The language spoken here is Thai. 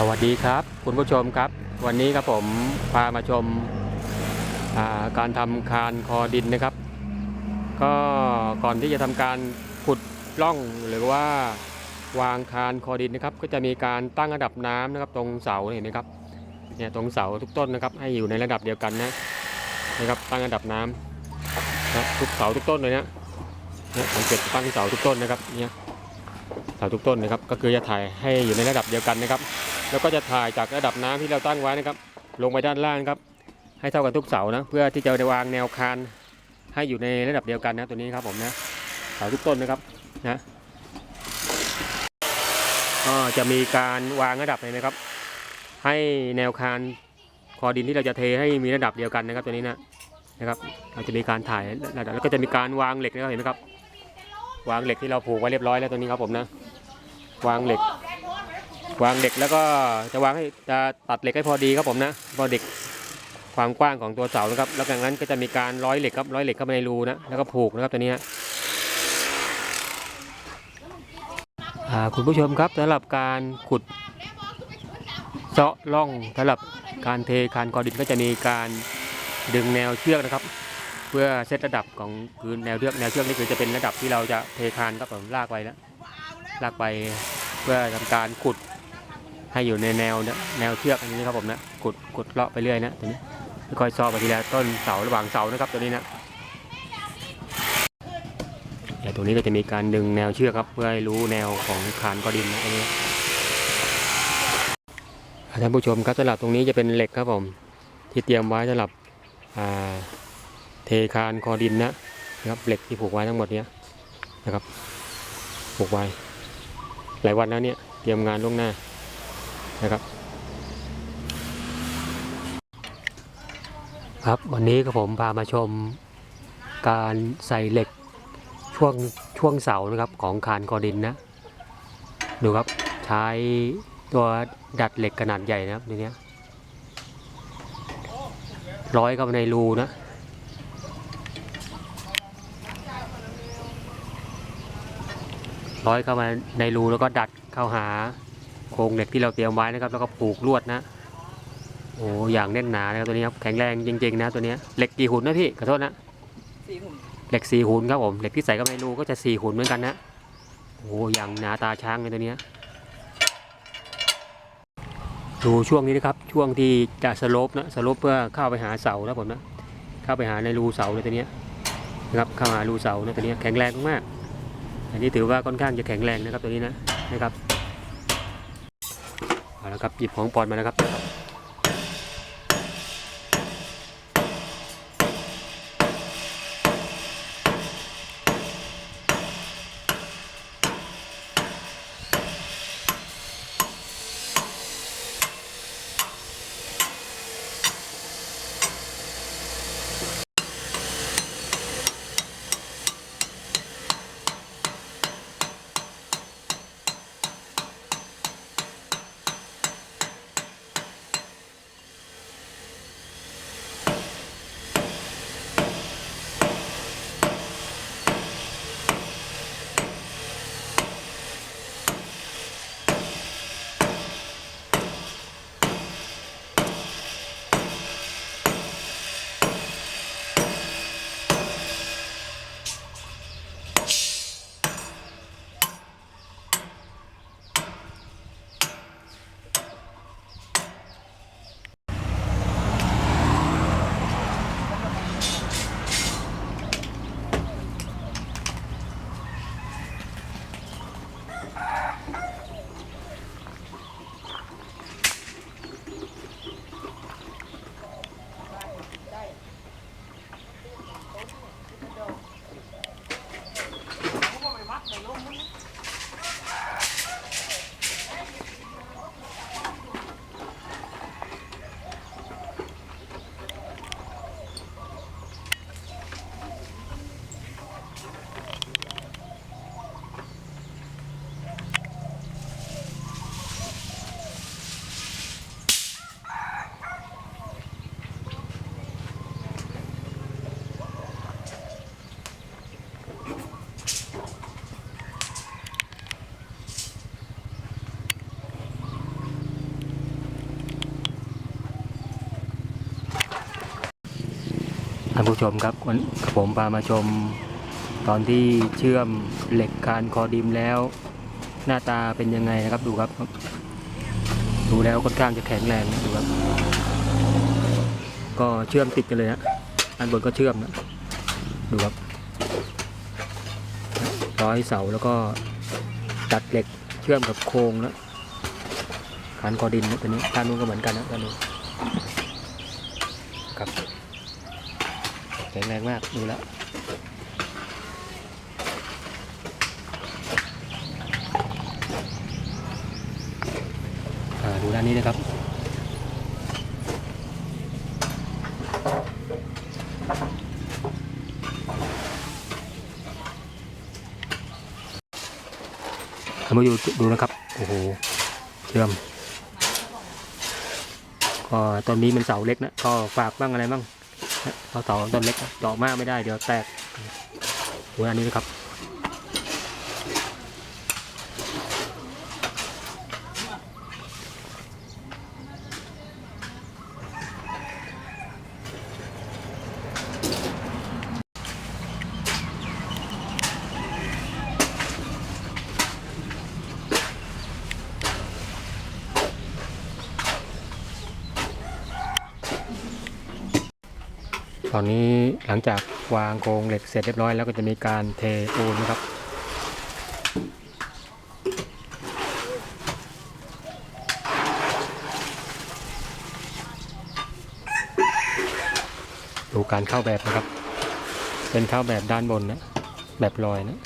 สวัสดีครับ คุณผู้ชมครับ วันนี้ครับผมพามาชมาการทำคานคอดินนะครับ ก็ก่อนที่จะทำการขุดร่องหรือว่าวางคานคอดินนะครับ ก็จะมีการตั้งระดับน้ำนะครับ ตรงเสาเห็นไหมครับเนี่ยตรงเสาทุกต้นนะครับ ให้อยู่ในระดับเดียวกันนะนะครับ ตั้งระดับน้ำนะทุกเสาทุกต้นเลยนะเนี่ยสังเกตตั้งเสาทุกต้นนะครับเนี่ยเสาทุกต้นนะครับ ก็คือจะถ่ายให้อยู่ในระดับเดียวกันนะครับ แล้วก็จะถ่ายจากระดับน้ำที่เราตั้งไว้นะครับ ลงไปด้านล่างครับ ให้เท่ากันทุกเสานะ เพื่อที่จะวางแนวคานให้อยู่ในระดับเดียวกันนะตัวนี้ครับผมนะเสาทุกต้นนะครับนะก็จะมีการวางระดับเลยนะครับ ให้แนวคานคอดินที่เราจะเทให้มีระดับเดียวกันนะครับตัวนี้นะนะครับเราจะมีการถ่ายระดับแล้วก็จะมีการวางเหล็กนะครับเห็นไหมครับ วางเหล็กที่เราผูกไว้เรียบร้อยแล้วตัวนี้ครับผมนะ วางเหล็ก วางเหล็กแล้วก็จะวางให้จะตัดเหล็กให้พอดีครับผมนะพอเด็กความกว้างของตัวเสานะครับ แล้วจากนั้นก็จะมีการร้อยเหล็กครับร้อยเหล็กเข้าไปในรูนะแล้วก็ผูกนะครับตัวนี้คุณผู้ชมครับสำหรับการขุดเจาะร่องสำหรับการเทคานกอดินก็จะมีการดึงแนวเชือกนะครับ เพื่อเซตระดับของคือแนวเชือกแนวเชือกนี่คือจะเป็นระดับที่เราจะเทคานครับผมลากไปแล้วลากไปเพื่อทำการขุด ให้อยู่ในแนวเนี่ยแนวเชือกอันนี้นะครับผมนะขุดขุดเลาะไปเรื่อยนะตัวนี้ค่อยซอกไปทีละต้นเสาระหว่างเสานะครับตัวนี้นะเดี๋ยวตรงนี้ก็จะมีการดึงแนวเชือกครับเพื่อให้รู้แนวของคานกอดินนะอันนี้ท่านผู้ชมครับสำหรับตรงนี้จะเป็นเหล็กครับผมที่เตรียมไว้สำหรับเทคานคอดินนะนะครับเหล็กที่ผูกไว้ทั้งหมดเนี้ยนะครับผูกไว้หลายวันแล้วเนี่ยเตรียมงานล่วงหน้า นะครับ ครับวันนี้ก็ผมพามาชมการใส่เหล็กช่วงช่วงเสานะครับของคานกอดินนะ ดูครับใช้ตัวดัดเหล็กขนาดใหญ่นะครับในเนี้ยร้อยเข้าไปในรูนะร้อยเข้ามาในรูแล้วก็ดัดเข้าหา โครงเหล็กที่เราเตรียมไว้นะครับ แล้วก็ผูกลวดนะ โอ้อย่างแน่นหนานะครับตัวนี้ครับแข็งแรงจริงๆนะตัวเนี้ยเหล็กกี่หุ่นนะพี่ขอโทษนะสี่หุ่นเหล็กสี่หุ่นครับผมเหล็กที่ใส่เข้าไปในรูก็จะสี่หุ่นเหมือนกันนะโอ้อย่างหนาตาช้างเลยตัวเนี้ยดูช่วงนี้นะครับช่วงที่จะสโลปนะสโลปเพื่อเข้าไปหาเสานะผมนะเข้าไปหาในรูเสาเลยตัวเนี้ยนะครับเข้าหารูเสานะตัวเนี้ยแข็งแรงมากๆอันนี้ถือว่าค่อนข้างจะแข็งแรงนะครับตัวนี้นะนะครับ แล้วครับหยิบของปอนมาแล้วครับ ท่านผู้ชมครับวันผมพามาชม ตอนที่เชื่อมเหล็กคานคอดิมแล้ว หน้าตาเป็นยังไงนะครับดูครับ ดูแล้วค่อนข้างจะแข็งแรงนะดูครับ ก็เชื่อมติดกันเลยนะอันบนก็เชื่อมนะดูครับ ร้อยเสาแล้วก็ตัดเหล็กเชื่อมกับโครงนะคานคอดินนะตัวนี้ด้านนู้นก็เหมือนกันนะด้านนู้นครับ ข็งแรงมากดูแล้วดูด้านนี้นะครับทำมาอยู่ดูนะครับ โอ้โหเชื่อม ก็ตอนนี้มันเสาเล็กนะ ก็ฝากบ้างอะไรบ้าง เราเสาต้นเล็กนะเจาะมากไม่ได้เดี๋ยวแตกดูอันนี้นะครับ อนนี้หลังจากวางโครงเหล็กเสร็จเรียบร้อยแล้วก็จะมีการเทปูนนะครับดูการเข้าแบบนะครับ เป็นเข้าแบบด้านบนนะแบบลอยนะ